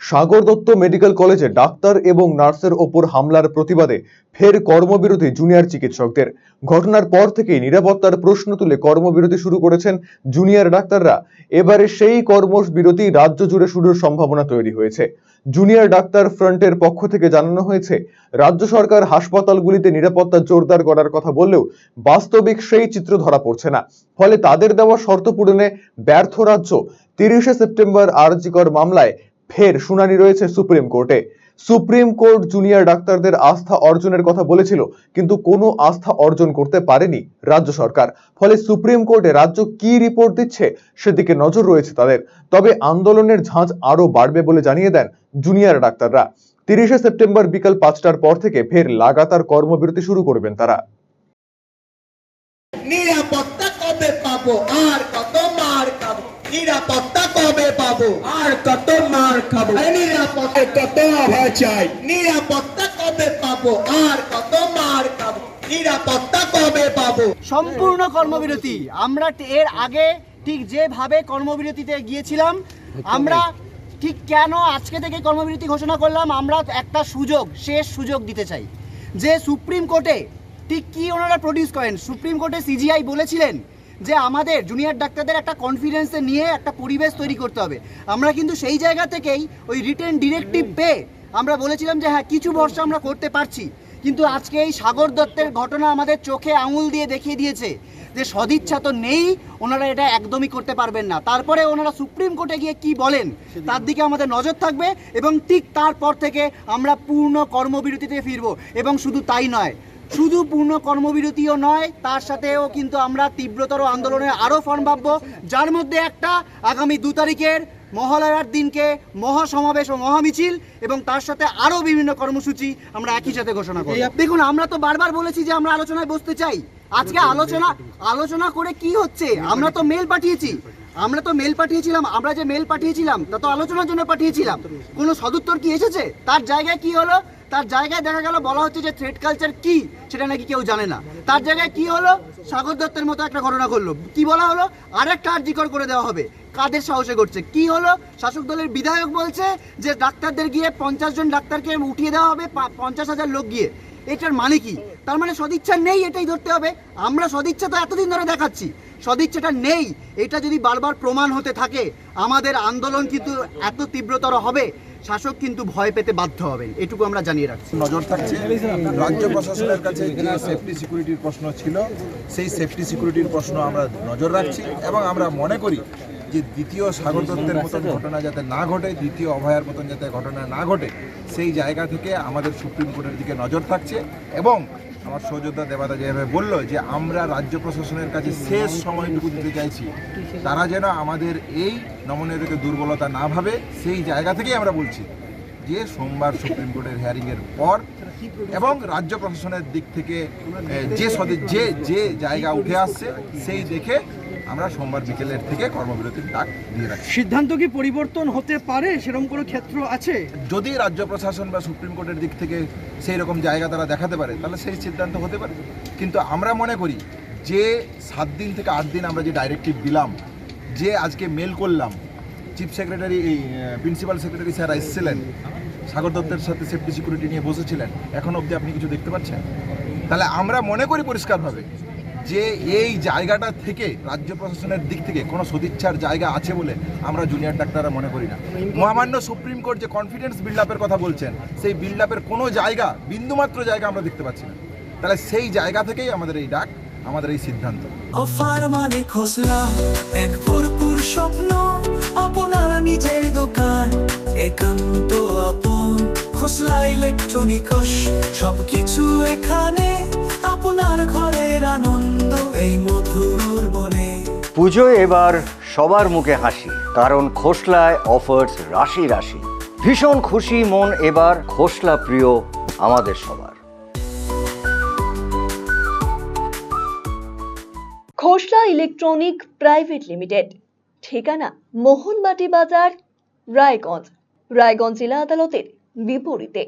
সাগর Dutta medical কলেজে doctor এবং নার্সের ওপর হামলার প্রতিবাদে ফের কর্মবিরতি জুনিয়র চিকিৎসকদের। ঘটনার পর থেকেই নিরাপত্তার প্রশ্ন তুলে কর্মবিরতি শুরু করেছেন জুনিয়র ডাক্তাররা। এবারে সেই কর্মবিরতি রাজ্য জুড়ে শুরুর সম্ভাবনা তৈরি হয়েছে। জুনিয়র ডাক্তার ফ্রন্টের পক্ষ থেকে জানানো হয়েছে, রাজ্য সরকার হাসপাতালগুলিতে নিরাপত্তা জোরদার করার কথা বললেও বাস্তবিক সেই চিত্র ধরা পড়ছে না। ফলে তাদের দেওয়া শর্ত পূরণে ব্যর্থ রাজ্য। তিরিশে সেপ্টেম্বর আরজিকর মামলায় ফের শুনানি রয়েছে সুপ্রিম কোর্টে। সুপ্রিম কোর্ট জুনিয়র ডাক্তারদের আস্থা অর্জনের কথা বলেছিল, কিন্তু কোনো আস্থা অর্জন করতে পারেনি রাজ্য সরকার। ফলে সুপ্রিম কোর্টে রাজ্য কি রিপোর্ট দিচ্ছে সেদিকে নজর রয়েছে তাদের। তবে আন্দোলনের ঝাঁজ আরও বাড়বে বলে জানিয়ে দেন জুনিয়র ডাক্তাররা। তিরিশে সেপ্টেম্বর বিকাল পাঁচটার পর থেকে ফের লাগাতার কর্মবিরতি শুরু করবেন তারা। নিরাপত্তা কবে পাবো? আর কত মার খাব নিরাপত্তা কবে পাবো আর কত মার খাব আরে নিরাপত্তা চাই। নিরাপত্তা কবে পাবো? আর কত মার খাব? নিরাপত্তা কবে পাবো? সম্পূর্ণ কর্মবিরতি। আমরা এর আগে ঠিক যেভাবে কর্মবিরতিতে গিয়েছিলাম আমরা ঠিক কেন আজকে থেকে কর্মবিরতি ঘোষণা করলাম? আমরা একটা সুযোগ শেষ সুযোগ দিতে চাই। যে সুপ্রিম কোর্টে ঠিক কি ওনারা প্রডিউস করেন? সুপ্রিম কোর্টে সিজিআই বলেছিলেন যে আমাদের জুনিয়র ডাক্তারদের একটা কনফিডেন্সে নিয়ে একটা পরিবেশ তৈরি করতে হবে। আমরা কিন্তু সেই জায়গা থেকেই ওই রিটেন ডিরেক্টিভ পেয়ে আমরা বলেছিলাম যে হ্যাঁ কিছু ভরসা আমরা করতে পারছি। কিন্তু আজকে এই সাগর দত্তের ঘটনা আমাদের চোখে আঙুল দিয়ে দেখিয়ে দিয়েছে যে সদিচ্ছা তো নেই ওনারা এটা একদমই করতে পারবেন না। তারপরে ওনারা সুপ্রিম কোর্টে গিয়ে কি বলেন তার দিকে আমাদের নজর থাকবে এবং ঠিক তারপর থেকে আমরা পূর্ণ কর্মবিরতিতে ফিরব এবং শুধু তাই নয় শুধু পূর্ণ কর্মবিরতিও নয় তার সাথেও কিন্তু আমরা তীব্রতর আন্দোলনের আরও ফর্ম ভাববো যার মধ্যে একটা আগামী দু তারিখের মহালয়ার দিনকে মহাসমাবেশ ও মহামিছিল এবং তার সাথে আরও বিভিন্ন কর্মসূচি আমরা একই সাথে ঘোষণা করি দেখুন আমরা তো বারবার বলেছি যে আমরা আলোচনায় বসতে চাই। আজকে আলোচনা আলোচনা করে কি হচ্ছে? আমরা তো মেল পাঠিয়েছি। আমরা তো মেল পাঠিয়েছিলাম আমরা যে মেল পাঠিয়েছিলাম তা তো আলোচনার জন্য পাঠিয়েছিলাম। কোনো সদুত্তর কি এসেছে? তার জায়গায় কি হলো? তার জায়গায় দেখা গেল, বলা হচ্ছে যে থ্রেড কালচার কি, সেটা নাকি কেউ জানে না। তার জায়গায় কি হলো? সাগর দত্তের মতো একটা ঘটনা করল কি বলা হলো? আরেকটা আর্জিকর করে দেওয়া হবে। কাদের সাহসে করছে কি হলো? শাসক দলের বিধায়ক বলছে যে ডাক্তারদের গিয়ে পঞ্চাশ জন ডাক্তারকে উঠিয়ে দেওয়া হবে পঞ্চাশ হাজার লোক গিয়ে। এটার মানে কি? তার মানে সদিচ্ছা নেই, এটাই ধরতে হবে। আমরা সদিচ্ছা তো এতদিন ধরে দেখাচ্ছি। সদিচ্ছাটা নেই। এটা যদি বারবার প্রমাণ হতে থাকে, আমাদের আন্দোলন কিন্তু এত তীব্রতর হবে শাসক কিন্তু ভয় পেতে বাধ্য হবেন, এটুকু আমরা জানিয়ে রাখছি। নজর থাকছে। রাজ্য প্রশাসনের কাছে যে সেফটি সিকিউরিটির প্রশ্ন ছিল, সেই সেফটি সিকিউরিটির প্রশ্ন আমরা নজর রাখছি এবং আমরা মনে করি যে দ্বিতীয় সাগর দত্তের মতন ঘটনা যাতে না ঘটে, দ্বিতীয় অভয়ার মতন যাতে ঘটনা না ঘটে, সেই জায়গা থেকে আমাদের সুপ্রিম কোর্টের দিকে নজর থাকছে এবং আমার সহযোদ্ধা দেবাদা যেভাবে বলল যে, আমরা রাজ্য প্রশাসনের কাছে শেষ সময়টুকু দিতে চাইছি। তারা যেন আমাদের এই নমনীয়তাকে দুর্বলতা না ভাবে, সেই জায়গা থেকেই আমরা বলছি যে, সোমবার সুপ্রিম কোর্টের হিয়ারিংয়ের পর এবং রাজ্য প্রশাসনের দিক থেকে যে সদে- যে যে জায়গা উঠে আসছে, সেই দেখে আমরা সোমবার বিকেলের থেকে কর্মবিরতির ডাক দিয়ে রাখছি সিদ্ধান্ত কি পরিবর্তন হতে পারে? সেরকম কোনো ক্ষেত্র আছে? যদি রাজ্য প্রশাসন বা সুপ্রিম কোর্টের দিক থেকে সেই রকম জায়গা তারা দেখাতে পারে তাহলে সেই সিদ্ধান্ত হতে পারে। কিন্তু আমরা মনে করি যে সাত দিন থেকে আট দিন আমরা যে ডাইরেক্টিভ দিলাম যে আজকে মেল করলাম chief secretary principal secretary sir এসেছিলেন সাগর দত্তের সাথে সেফটি সিকিউরিটি নিয়ে বসেছিলেন এখন অবধি আপনি কিছু দেখতে পাচ্ছেন? তাহলে আমরা মনে করি পরিষ্কারভাবে যে এই জায়গাটা থেকে রাজ্য প্রশাসনের দিক থেকে কোনো সদিচ্ছার জায়গা আছে বলে আমরা জুনিয়র ডাক্তাররা মনে করি না। মহামান্য সুপ্রিম কোর্ট যে কনফিডেন্স বিল্ড আপের কথা বলছেন, সেই বিল্ড আপের কোনো জায়গা, বিন্দুমাত্র জায়গা আমরা দেখতে পাচ্ছি না। তাহলে সেই জায়গা থেকেই আমাদের এই ডাক, আমাদের এই সিদ্ধান্ত। অফার মানে খোসলা, এক স্বপ্ন নিজের দোকান। একান্ত সবকিছু এখানে। এই মধুর বনে পুজোয় এবার সবার মুখে হাসি কারণ খোসলায় অফার্স রাশি রাশি। ভীষণ খুশি মন এবার খোসলা প্রিয় আমাদের সবার। খোসলা ইলেকট্রনিক প্রাইভেট লিমিটেড ঠিকানা মোহনবাটি বাজার রায়গঞ্জ। রায়গঞ্জ জেলা আদালতের বিপরীতে।